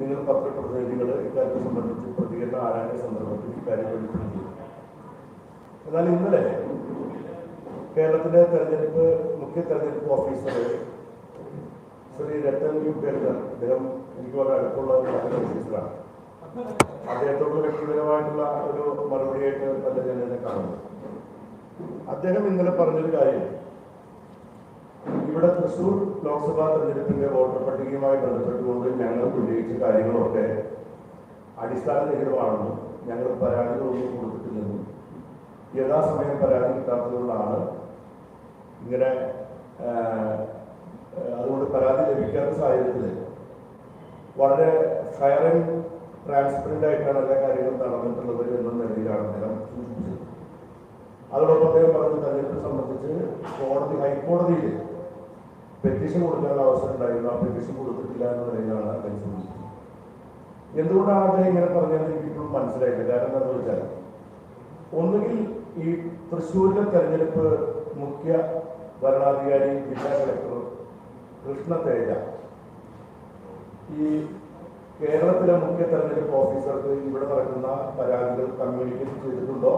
നിങ്ങൾ പത്രപ്രതിനിധികൾ ഇക്കാര്യത്തെ സംബന്ധിച്ച് പ്രതികരണം ആരാന്റെ സന്ദർഭത്തിൽ ഇക്കാര്യം വെളിപ്പെടുത്തി. എന്നാൽ ഇന്നലെ കേരളത്തിലെ തെരഞ്ഞെടുപ്പ് മുഖ്യ തെരഞ്ഞെടുപ്പ് ഓഫീസർ ശ്രീ രത്തൻ യു കേൾക്കർ അദ്ദേഹം എനിക്ക് വളരെ അടുത്തുള്ള ഓഫീസറാണ്. അദ്ദേഹത്തോട് വ്യക്തിപരമായിട്ടുള്ള ഒരു മറുപടിയായിട്ട് നല്ല ജനനെ കാണുന്നു. അദ്ദേഹം ഇന്നലെ പറഞ്ഞൊരു കാര്യം ഇവിടെ തൃശൂർ ലോക്സഭാ തെരഞ്ഞെടുപ്പിന്റെ വോട്ടർ പട്ടികയുമായി ബന്ധപ്പെട്ടുകൊണ്ട് ഞങ്ങൾ ഉന്നയിച്ച കാര്യങ്ങളൊക്കെ അടിസ്ഥാന രഹിതമാണെന്നും ഞങ്ങൾ പരാതികളൊന്നും കൊടുത്തിട്ടില്ലെന്നും യഥാസമയം പരാതി കിട്ടാത്തതുകൊണ്ടാണ് ഇങ്ങനെ അതുകൊണ്ട് പരാതി ലഭിക്കാത്ത സാഹചര്യത്തിൽ വളരെ ഫയർ ആൻഡ് ട്രാൻസ്പെറന്റ് ആയിട്ടാണ് എല്ലാ കാര്യങ്ങളും നടന്നിട്ടുള്ളത് എന്ന നിലയിലാണ് അദ്ദേഹം സൂചിപ്പിച്ചത്. അതോടൊപ്പം അദ്ദേഹം പറഞ്ഞ തെരഞ്ഞെടുപ്പ് സംബന്ധിച്ച് കോടതി ഹൈക്കോടതിയിൽ പെറ്റീഷൻ കൊടുക്കാനുള്ള അവസരം ഉണ്ടായിരുന്നു. ആ പെറ്റീഷൻ കൊടുത്തിട്ടില്ല എന്ന നിലയിലാണ് അദ്ദേഹം സൂചിപ്പിച്ചത് എന്തുകൊണ്ടാണ് അദ്ദേഹം ഇങ്ങനെ പറഞ്ഞതെന്ന് എനിക്കിപ്പോഴും മനസ്സിലായില്ല. കാരണം എന്താണെന്ന് വെച്ചാൽ ഒന്നുകിൽ ഈ തൃശ്ശൂരിലെ തെരഞ്ഞെടുപ്പ് മുഖ്യ ഭരണാധികാരി ജില്ലാ കളക്ടർ കൃഷ്ണ തേജ ഈ കേരളത്തിലെ മുഖ്യ തെരഞ്ഞെടുപ്പ് ഓഫീസർക്ക് ഇവിടെ നടക്കുന്ന പരാതികൾ കമ്മ്യൂണിക്കേറ്റ് ചെയ്തിട്ടുണ്ടോ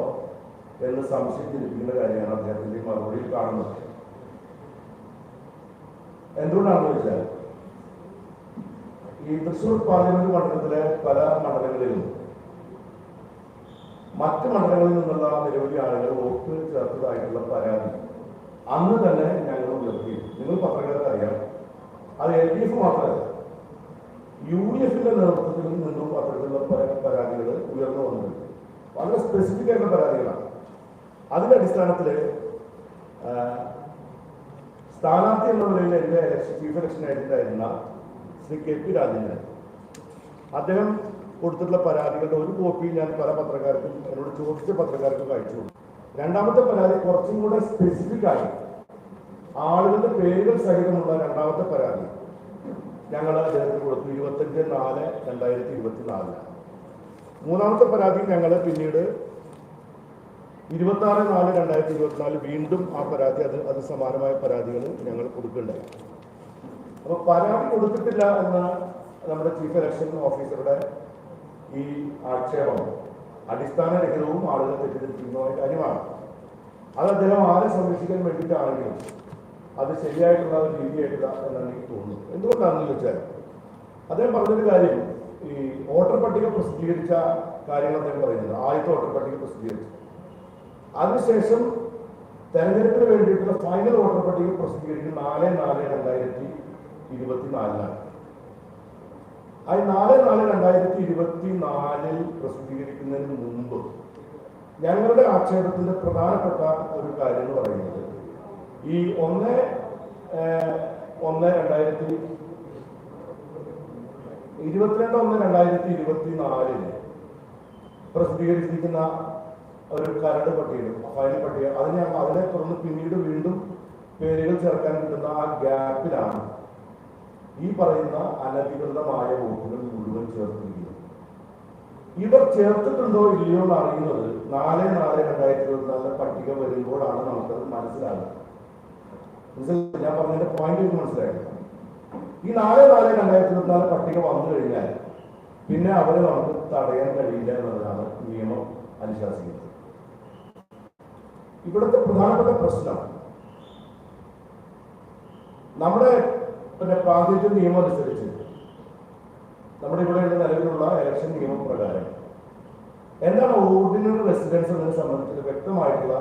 എന്ന് സംശയം ജനിപ്പിക്കുന്ന കാര്യമാണ് അദ്ദേഹത്തിന്റെ മറുപടിയിൽ കാണുന്നത്. എന്തുകൊണ്ടാണെന്ന് വെച്ചാൽ ഈ തൃശ്ശൂർ പാർലമെന്റ് മണ്ഡലത്തിലെ പല മണ്ഡലങ്ങളിലും മറ്റ് മണ്ഡലങ്ങളിൽ നിന്നുള്ള നിരവധി ആളുകൾ വോട്ട് ചേർത്തതായിട്ടുള്ള പരാതി അന്ന് തന്നെ ഞങ്ങൾ ഉയർത്തി നിങ്ങൾ പത്രക്കാർക്ക് അറിയാം. അത് എൽ ഡി എഫ് മാത്രമല്ല യു ഡി എഫിന്റെ നേതൃത്വത്തിൽ നിന്നും അത്തരത്തിലുള്ള പരാതികൾ ഉയർന്നു വന്നിട്ടുണ്ട്. വളരെ സ്പെസിഫിക് ആയിട്ടുള്ള പരാതികളാണ്. അതിന്റെ അടിസ്ഥാനത്തിൽ സ്ഥാനാർത്ഥി എന്ന നിലയിൽ എന്റെ ഇലക്ഷൻ ചീഫ് ഇലക്ഷൻ ആയിരുന്ന ശ്രീ കെ പി രാജേന്ദ്രൻ. അദ്ദേഹം കൊടുത്തിട്ടുള്ള പരാതികളുടെ ഒരു കോപ്പി ഞാൻ പല പത്രക്കാർക്കും എന്നോട് ചോദിച്ച പത്രക്കാർക്കും അയച്ചു രണ്ടാമത്തെ പരാതി കുറച്ചും കൂടെ സ്പെസിഫിക് ആയി. ആളുകളുടെ പേരുകൾ സഹിതമുള്ള രണ്ടാമത്തെ പരാതി. ഞങ്ങൾ അദ്ദേഹത്തിന് കൊടുത്തു ഇരുപത്തഞ്ച് നാല് രണ്ടായിരത്തി ഇരുപത്തി നാലിലാണ് മൂന്നാമത്തെ പരാതി ഞങ്ങൾ പിന്നീട് ഇരുപത്തി ആറ് നാല് രണ്ടായിരത്തി ഇരുപത്തിനാല് വീണ്ടും ആ പരാതി അത് അത് സമാനമായ പരാതികൾ ഞങ്ങൾ കൊടുക്കുന്നുണ്ടായി. അപ്പൊ പരാതി കൊടുത്തിട്ടില്ല എന്ന നമ്മുടെ ചീഫ് ഇലക്ഷൻ ഓഫീസറുടെ ഈ ആക്ഷേപം അടിസ്ഥാനരഹിതവും ആളുകൾ തെറ്റിദ്ധരിക്കുന്നതുമായ കാര്യമാണ്. അത് അദ്ദേഹം ആരെ സംരക്ഷിക്കാൻ വേണ്ടിയിട്ടാണെങ്കിലും അത് ശരിയായിട്ടുള്ള ഒരു രീതിയായിട്ടില്ല എന്നാണ് എനിക്ക് തോന്നുന്നത്. എന്തുകൊണ്ടാണെന്ന് ചോദിച്ചാൽ അദ്ദേഹം പറഞ്ഞൊരു കാര്യം ഈ വോട്ടർ പട്ടിക പ്രസിദ്ധീകരിച്ച കാര്യങ്ങൾ അദ്ദേഹം പറയുന്നത് ആദ്യത്തെ വോട്ടർ പട്ടിക പ്രസിദ്ധീകരിച്ചു. അതിനുശേഷം തെരഞ്ഞെടുപ്പിന് വേണ്ടിയിട്ടുള്ള ഫൈനൽ വോട്ടർ പട്ടിക പ്രസിദ്ധീകരിക്കുന്നത് നാല് നാല് രണ്ടായിരത്തി ഇരുപത്തിനാലിലാണ്. അത് നാല് നാല് രണ്ടായിരത്തി ഇരുപത്തി നാലിൽ പ്രസിദ്ധീകരിക്കുന്നതിന് മുമ്പ് ഞങ്ങളുടെ ആക്ഷേപത്തിന്റെ പ്രധാനപ്പെട്ട ഒരു കാര്യം എന്ന് പറയുന്നത് ഈ ഒന്ന് ഒന്ന് രണ്ടായിരത്തി ഇരുപത്തിരണ്ട് ഒന്ന് രണ്ടായിരത്തി ഇരുപത്തി നാലിന് പ്രസിദ്ധീകരിച്ചിരിക്കുന്ന ഒരു കരട് പട്ടിക ഫയൽ പട്ടിക. അതിനെ അതിനെ തുടർന്ന് പിന്നീട് വീണ്ടും പേരുകൾ ചേർക്കാൻ കിട്ടുന്ന ആ ഗ്യാപ്പിലാണ് ഈ പറയുന്ന അനധികൃതമായ വോട്ടുകൾ മുഴുവൻ ചേർത്തിരിക്കുന്നത്. ഇവർ ചേർത്തിട്ടുണ്ടോ ഇല്ലയോ എന്ന് അറിയുന്നത് നാല് നാല് രണ്ടായിരത്തി ഇരുപത്തിനാലിലെ പട്ടിക വരുമ്പോഴാണ് നമുക്കത് മനസ്സിലാകുന്നത്. മനസ്സിലായി? ഞാൻ പറഞ്ഞതിന്റെ പോയിന്റ് എനിക്ക് മനസ്സിലായില്ല ഈ നാല് നാല് രണ്ടായിരത്തി ഇരുപത്തിനാല് പട്ടിക വന്നു കഴിഞ്ഞാൽ പിന്നെ അവരെ നമുക്ക് തടയാൻ കഴിയില്ല എന്നതാണ് നിയമം അനുശാസിക്കുന്നത്. ഇവിടുത്തെ പ്രധാനപ്പെട്ട പ്രശ്നം. നമ്മുടെ പിന്നെ പ്രാതിനിധ്യ നിയമം അനുസരിച്ച് നമ്മുടെ ഇവിടെയുള്ള നിലവിലുള്ള ഇലക്ഷൻ നിയമപ്രകാരം എന്താണ് ഓർഡിനറി റെസിഡൻസ് എന്നതിനെ സംബന്ധിച്ച് വ്യക്തമായിട്ടുള്ള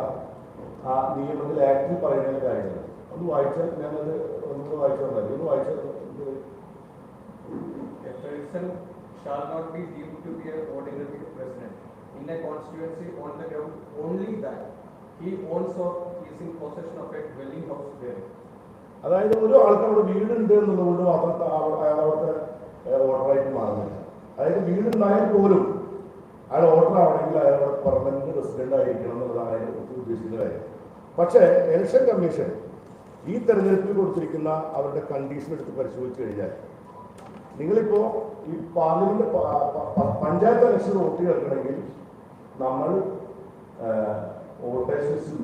ആ നിയമത്തിൽ ആക്ടിൽ പറയുന്ന കാര്യങ്ങൾ? ഒന്ന് വായിച്ചാൽ ഞാനത് ഒന്ന് വായിച്ചാൽ മതി. ഒന്ന് വായിച്ചാൽ shall not be deemed to be an ordinary president in a constituency on the ground only that is in possession of a dwelling house there. അതായത് ഒരു ആൾക്ക് അവിടെ വീടുണ്ട് എന്നുള്ളതുകൊണ്ട് മാത്രം അയാൾ അവിടുത്തെ ഓർഡറായിട്ട് മാറുന്നില്ല അതായത് വീടുണ്ടായാൽ പോലും അയാൾ ഓർഡർ ആവണമെങ്കിൽ അയാൾ അവിടെ പെർമനന്റ് റെസിഡന്റ് ആയിരിക്കണം എന്നുള്ളതാണ് അതിനെ കുറിച്ച് ഉദ്ദേശിക്കുന്ന കാര്യം പക്ഷേ ഇലക്ഷൻ കമ്മീഷൻ ഈ തെരഞ്ഞെടുപ്പിൽ കൊടുത്തിരിക്കുന്ന അവരുടെ കണ്ടീഷൻ എടുത്ത് പരിശോധിച്ച് കഴിഞ്ഞാൽ നിങ്ങളിപ്പോ ഈ പാർലമെന്റ് പഞ്ചായത്ത് ഇലക്ഷൻ വോട്ട് കേൾക്കണമെങ്കിൽ നമ്മൾ വോട്ടേഴ്സ് ലിസ്റ്റ്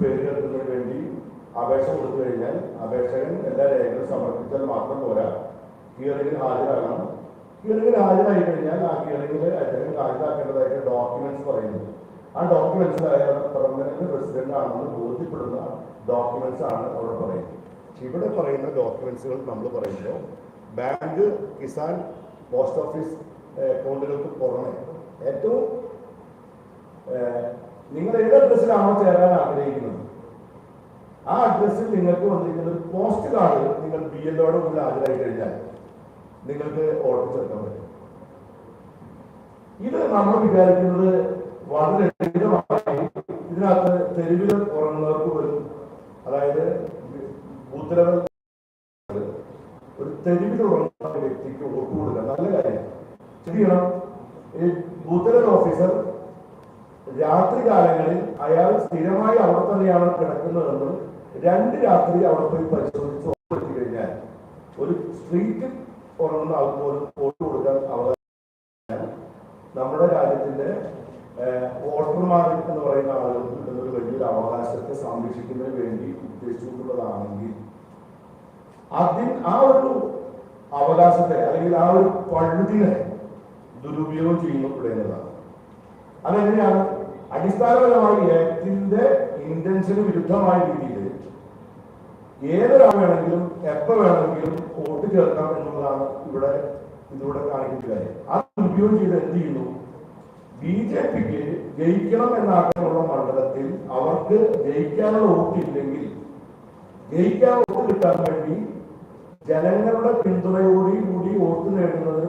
വേണ്ടി അപേക്ഷ കൊടുത്തു കഴിഞ്ഞാൽ അപേക്ഷകൻ എല്ലാ രേഖകളും സമർപ്പിച്ചാൽ മാത്രം പോരാ. ഹിയറിംഗിന് ഹാജരാകണം. ഹിയറിംഗിൽ ഹാജരായി കഴിഞ്ഞാൽ ആ ഹിയറിംഗിൽ അദ്ദേഹം ഹാജരാക്കേണ്ടതായിട്ട് ഡോക്യുമെന്റ്സ് പറയുന്നു. ആ ഡോക്യുമെന്റ്സ് അയാൾ പെർമനന്റ് പ്രസിഡന്റ് ആണെന്ന് ബോധ്യപ്പെടുന്ന ഡോക്യുമെന്റ്സ് ആണ് അവിടെ പറയുന്നത്. ഇവിടെ പറയുന്ന ഡോക്യുമെന്റ്സുകൾ നമ്മൾ പറയുമ്പോൾ ബാങ്ക് കിസാൻ പോസ്റ്റ് ഓഫീസ് അക്കൗണ്ടുകൾക്ക് പുറമെ ഏറ്റവും നിങ്ങൾ ഏത് അഡ്രസ്സിലാണോ ചേരാൻ ആഗ്രഹിക്കുന്നത്? ആ അഡ്രസ്സിൽ നിങ്ങൾക്ക് വന്നിരിക്കുന്ന ഒരു പോസ്റ്റ് കാർഡ് നിങ്ങൾ ബി എല്ലോടെ കൂടി ഹാജരായി കഴിഞ്ഞാൽ നിങ്ങൾക്ക് ഓർഡർ ചേർക്കാൻ പറ്റും. ഇത് നമ്മൾ വിചാരിക്കുന്നത് വളരെ ലളിതമായി ഇതിനകത്ത് തെരുവിൽ ഉറങ്ങുന്നവർക്ക് വരും അതായത് ബൂത്ത് ഒരു തെരുവിൽ ഉറങ്ങുന്ന വ്യക്തിക്ക് വോട്ട് നല്ല കാര്യം. ശരിയാണ് ഈ ബൂത്ത് ഓഫീസർ രാത്രി കാലങ്ങളിൽ അയാൾ സ്ഥിരമായി അവിടെ തന്നെയാണ് കിടക്കുന്നതെന്നും രണ്ട് രാത്രി അവിടെ പോയി പരിശോധിച്ച് ഉറപ്പെടുത്തി കഴിഞ്ഞാൽ ഒരു സ്ട്രീറ്റ് ഉറങ്ങുന്ന ആൾക്ക് പോലും വോട്ട് കൊടുക്കാൻ അവകാശം നമ്മുടെ രാജ്യത്തിന്റെ വോട്ടർമാർ എന്ന് പറയുന്ന ആളുകൾക്ക് കിട്ടുന്ന ഒരു വലിയൊരു അവകാശത്തെ സംരക്ഷിക്കുന്നതിന് വേണ്ടി ഉദ്ദേശിച്ചുകൊണ്ടുള്ളതാണെങ്കിൽ അതിൽ ആ ഒരു അവകാശത്തെ അല്ലെങ്കിൽ ആ ഒരു പഴുതിനെ ദുരുപയോഗം ചെയ്യുന്നതാണ് അതെങ്ങനെയാണ്? അടിസ്ഥാനപരമായി ആക്ടിന്റെ ഇന്റൻഷന് വിരുദ്ധമായ രീതിയിൽ ഏതൊരാൾ വേണമെങ്കിലും എപ്പോ വേണമെങ്കിലും വോട്ട് ചേർക്കാം എന്നുള്ളതാണ് ഇവിടെ ഇതിലൂടെ കാണിക്കുന്ന കാര്യം അത് ദുരുപയോഗം ചെയ്ത് എന്ത് ചെയ്യുന്നു? ബി ജെ പിക്ക് ജയിക്കണം എന്നാഗ്രഹമുള്ള മണ്ഡലത്തിൽ അവർക്ക് ജയിക്കാനുള്ള വോട്ടില്ലെങ്കിൽ ജയിക്കാൻ വോട്ട് കിട്ടാൻ വേണ്ടി ജനങ്ങളുടെ പിന്തുണയോടുകൂടി വോട്ട് നേടുന്നത്